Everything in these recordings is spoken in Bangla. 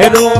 Hello.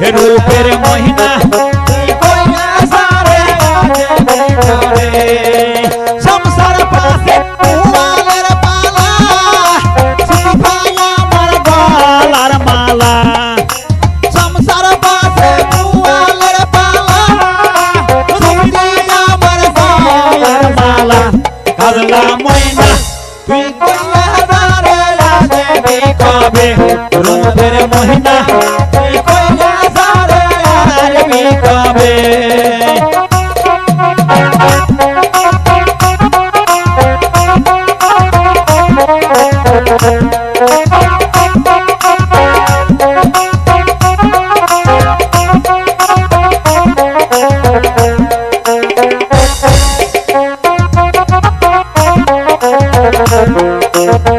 রূপের মহিমা সংসার পাশে ফুলের পালা আমার গলার মালা। সংসার পাশে ফুলের পালা আমার গলার মালা। কাজলা ময়না, তুই কবে? রূপের মহিনা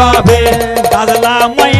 পাবে। কাজলা মাই